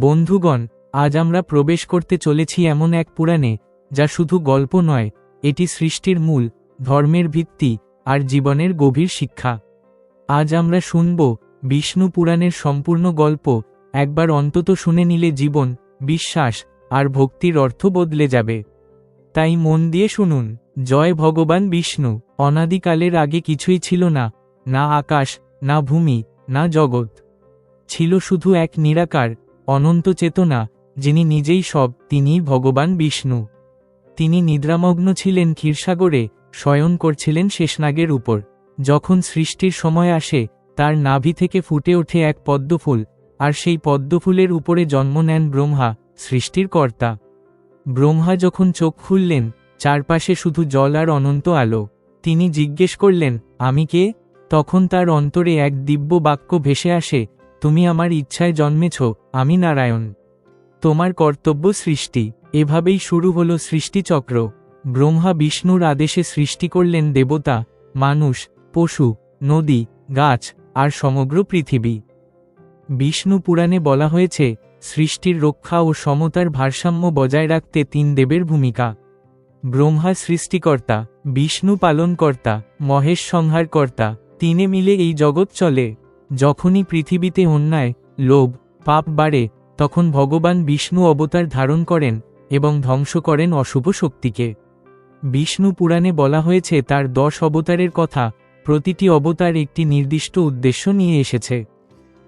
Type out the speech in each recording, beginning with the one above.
বন্ধুগণ, আজ আমরা প্রবেশ করতে চলেছি এমন এক পুরাণে, যা শুধু গল্প নয়, এটি সৃষ্টির মূল, ধর্মের ভিত্তি, আর জীবনের গভীর শিক্ষা। আজ আমরা শুনব, বিষ্ণু পুরাণের সম্পূর্ণ গল্প, একবার অন্তত শুনে নিলে জীবন, বিশ্বাস, আর ভক্তির অর্থ বদলে যাবে। তাই মন দিয়ে শুনুন, জয় ভগবান বিষ্ণু, অনাদিকালের আগে কিছুই ছিল না না আকাশ, না ভূমি, না জগৎ। ছিল শুধু এক নিরাকার অনন্ত চেতনা, যিনি নিজেই সব, তিনিই ভগবান বিষ্ণু। তিনি নিদ্রামগ্ন ছিলেন ক্ষীরসাগরে, শয়ন করছিলেন শেষনাগের উপর। যখন সৃষ্টির সময় আসে, তার নাভি থেকে ফুটে ওঠে এক পদ্মফুল, আর সেই পদ্মফুলের উপরে জন্ম নেন ব্রহ্মা, সৃষ্টির কর্তা। ব্রহ্মা যখন চোখ খুললেন, চারপাশে শুধু জল আর অনন্ত আলো। তিনি জিজ্ঞেস করলেন, আমি কে? তখন তার অন্তরে এক দিব্য বাক্য ভেসে আসে তুমি আমার ইচ্ছায় জন্মেছ, আমি নারায়ণ। তোমার কর্তব্য সৃষ্টি। এভাবেই শুরু হল সৃষ্টিচক্র। ব্রহ্মা বিষ্ণুর আদেশে সৃষ্টি করলেন দেবতা, মানুষ, পশু, নদী, গাছ, আর সমগ্র পৃথিবী। বিষ্ণু পুরাণে বলা হয়েছে, সৃষ্টির রক্ষা ও সমতার ভারসাম্য বজায় রাখতে তিন দেবের ভূমিকা। ব্রহ্মা সৃষ্টিকর্তা, বিষ্ণু পালনকর্তা, মহেশ সংহারকর্তা, তিনে মিলে এই জগৎ চলে। যখনই পৃথিবীতে অন্যায়, লোভ, পাপ বাড়ে, তখন ভগবান বিষ্ণু অবতার ধারণ করেন এবং ধ্বংস করেন অশুভ শক্তিকে। বিষ্ণু পুরাণে বলা হয়েছে তার দশ অবতারের কথা, প্রতিটি অবতার একটি নির্দিষ্ট উদ্দেশ্য নিয়ে এসেছে।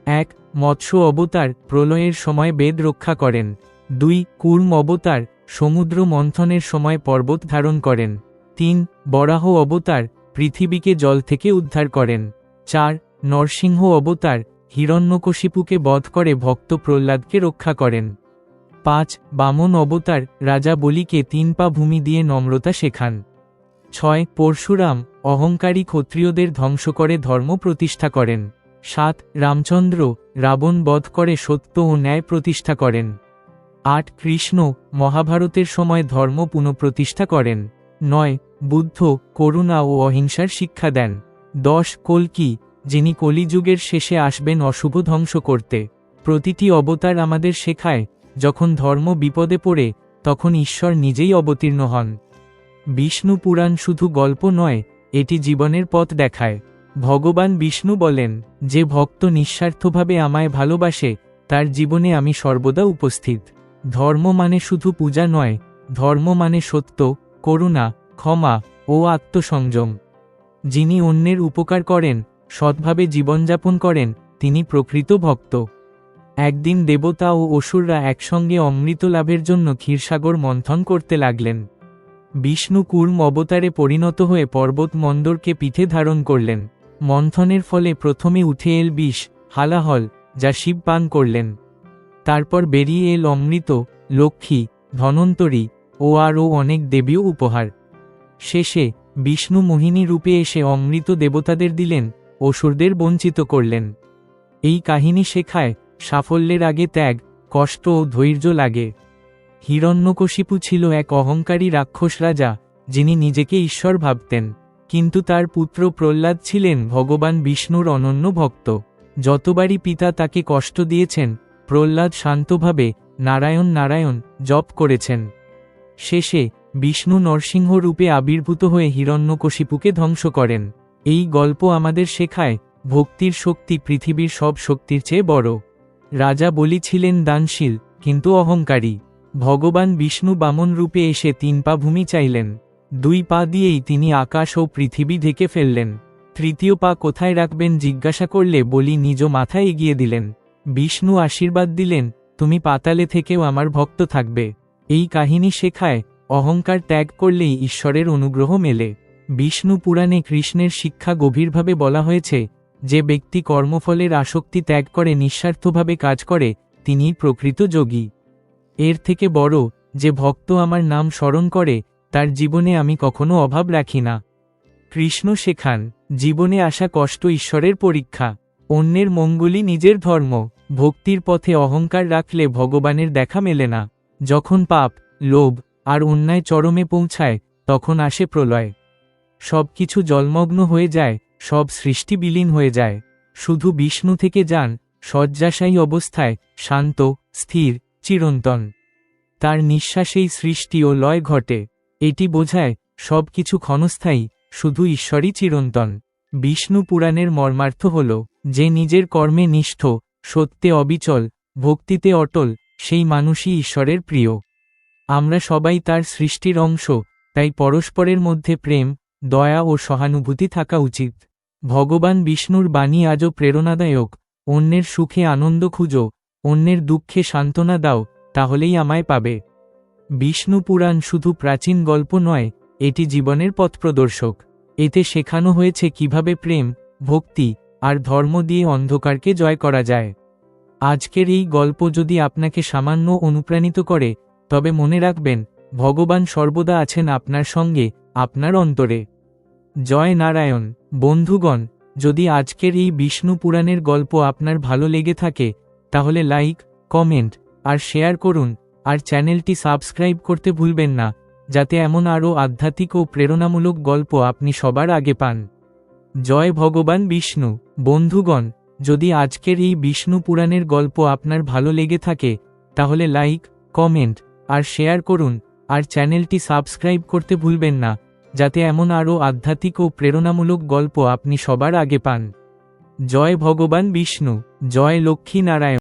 এক, মৎস্য অবতার, প্রলয়ের সময় বেদ রক্ষা করেন। দুই, কুর্ম অবতার, সমুদ্র মন্থনের সময় পর্বত ধারণ করেন। তিন, বরাহ অবতার, পৃথিবীকে জল থেকে উদ্ধার করেন। চার নরসিংহ অবতার হিরণ্যকশিপুকে বধ করে ভক্ত প্রহ্লাদকে রক্ষা করেন। পাঁচ, বামন অবতার রাজা বলিকে তিন পা ভূমি দিয়ে নম্রতা শেখান। ছয়, পরশুরাম অহংকারী ক্ষত্রিয়দের ধ্বংস করে ধর্ম প্রতিষ্ঠা করেন। সাত, রামচন্দ্র রাবণ বধ করে সত্য ও ন্যায় প্রতিষ্ঠা করেন। আট, কৃষ্ণ মহাভারতের সময় ধর্ম পুনঃপ্রতিষ্ঠা করেন। নয়, বুদ্ধ করুণা ও অহিংসার শিক্ষা দেন। দশ, কল্কি যিনি কলিযুগের শেষে আসবেন অশুভ ধ্বংস করতে। প্রতিটি অবতার আমাদের শেখায়, যখন ধর্ম বিপদে পড়ে, তখন ঈশ্বর নিজেই অবতীর্ণ হন। বিষ্ণু পুরাণ শুধু গল্প নয়, এটি জীবনের পথ দেখায়। ভগবান বিষ্ণু বলেন, যে ভক্ত নিঃস্বার্থভাবে আমায় ভালোবাসে, তার জীবনে আমি সর্বদা উপস্থিত। ধর্ম মানে শুধু পূজা নয়, ধর্ম মানে সত্য, করুণা, ক্ষমা ও আত্মসংযম। যিনি অন্যের উপকার করেন সৎভাবে জীবনযাপন করেন, তিনি প্রকৃত ভক্ত। একদিন দেবতা ও অসুররা একসঙ্গে অমৃত লাভের জন্য ক্ষীরসাগর মন্থন করতে লাগলেন। বিষ্ণু কুর্ম অবতারে পরিণত হয়ে পর্বত মন্দরকে পিঠে ধারণ করলেন। মন্থনের ফলে প্রথমে উঠে এল বিষ, হালাহল, যা শিব পান করলেন। তারপর বেরিয়ে এল অমৃত, লক্ষ্মী, ধনন্তরী, ও আরও অনেক দেবীয় উপহার। শেষে বিষ্ণু মোহিনী রূপে এসে অমৃত দেবতাদের দিলেন অসুরদের বঞ্চিত করলেন। এই কাহিনী শেখায় সাফল্যের আগে ত্যাগ, কষ্ট ও ধৈর্য লাগে। হিরণ্যকশিপু ছিল এক অহংকারী রাক্ষস রাজা, যিনি নিজেকে ঈশ্বর ভাবতেন। কিন্তু তার পুত্র প্রহ্লাদ ছিলেন ভগবান বিষ্ণুর অনন্য ভক্ত। যতবারই পিতা তাকে কষ্ট দিয়েছেন, প্রহ্লাদ শান্তভাবে নারায়ণ নারায়ণ জপ করেছেন। শেষে বিষ্ণু নরসিংহ রূপে আবির্ভূত হয়ে হিরণ্যকশিপুকে ধ্বংস করেন। এই গল্প আমাদের শেখায়, ভক্তির শক্তি পৃথিবীর সব শক্তির চেয়ে বড়। রাজা বলি ছিলেন দানশীল, কিন্তু অহংকারী। ভগবান বিষ্ণু বামন রূপে এসে তিন পা ভূমি চাইলেন। দুই পা দিয়েই তিনি আকাশ ও পৃথিবী ঢেকে ফেললেন। তৃতীয় পা কোথায় রাখবেন জিজ্ঞাসা করলে বলি নিজ মাথায় এগিয়ে দিলেন। বিষ্ণু আশীর্বাদ দিলেন, তুমি পাতালে থেকেও আমার ভক্ত থাকবে। এই কাহিনী শেখায়, অহংকার ত্যাগ করলেই ঈশ্বরের অনুগ্রহ মেলে। বিষ্ণু পুরাণে কৃষ্ণের শিক্ষা গভীরভাবে বলা হয়েছে, যে ব্যক্তি কর্মফলের আসক্তি ত্যাগ করে নিঃস্বার্থভাবে কাজ করে, তিনিই প্রকৃত যোগী। এর থেকে বড়, যে ভক্ত আমার নাম স্মরণ করে, তার জীবনে আমি কখনো অভাব রাখি না। কৃষ্ণ শেখান, জীবনে আসা কষ্ট ঈশ্বরের পরীক্ষা। অন্যের মঙ্গলই নিজের ধর্ম, ভক্তির পথে অহংকার রাখলে ভগবানের দেখা মেলে না। যখন পাপ, লোভ, আর অন্যায় চরমে পৌঁছায়, তখন আসে প্রলয়। সব কিছু জলমগ্ন হয়ে যায়, সব সৃষ্টি বিলীন হয়ে যায়। শুধু বিষ্ণু থেকে যান, শয্যাশায়ী অবস্থায়, শান্ত, স্থির, চিরন্তন। তার নিঃশ্বাসেই সৃষ্টি ও লয় ঘটে। এটি বোঝায় সব কিছু ক্ষণস্থায়ী, শুধু ঈশ্বরই চিরন্তন। বিষ্ণু পুরাণের মর্মার্থ হল, যে নিজের কর্মে নিষ্ঠ, সত্যে অবিচল, ভক্তিতে অটল, সেই মানুষই ঈশ্বরের প্রিয়। আমরা সবাই তার সৃষ্টির অংশ, তাই পরস্পরের মধ্যে প্রেম দয়া ও সহানুভূতি থাকা উচিত। ভগবান বিষ্ণুর বাণী আজও প্রেরণাদায়ক। অন্যের সুখে আনন্দ খুঁজো, অন্যের দুঃখে সান্ত্বনা দাও, তাহলেই আমায় পাবে। বিষ্ণু পুরাণ শুধু প্রাচীন গল্প নয়, এটি জীবনের পথপ্রদর্শক এতে শেখানো হয়েছে কীভাবে প্রেম, ভক্তি, আর ধর্ম দিয়ে অন্ধকারকে জয় করা যায়। আজকের এই গল্প যদি আপনাকে সামান্য অনুপ্রাণিত করে, তবে মনে রাখবেন, ভগবান সর্বদা আছেন আপনার সঙ্গে আপনার অন্তরে। জয় নারায়ণ, বন্ধুগণ, যদি আজকের এই বিষ্ণু পুরাণের গল্প আপনার ভালো লেগে থাকে, তাহলে লাইক, কমেন্ট, আর শেয়ার করুন, আর চ্যানেলটি সাবস্ক্রাইব করতে ভুলবেন না, যাতে এমন আরও আধ্যাত্মিক ও প্রেরণামূলক গল্প আপনি সবার আগে পান। জয় ভগবান বিষ্ণু, বন্ধুগণ, যদি আজকের এই বিষ্ণু পুরাণের গল্প আপনার ভালো লেগে থাকে, তাহলে লাইক, কমেন্ট, আর শেয়ার করুন, আর চ্যানেলটি সাবস্ক্রাইব করতে ভুলবেন না যাতে এমন আরও আধ্যাত্মিক ও প্রেরণামূলক গল্প আপনি সবার আগে পান। জয় ভগবান বিষ্ণু, জয় লক্ষ্মী নারায়ণ।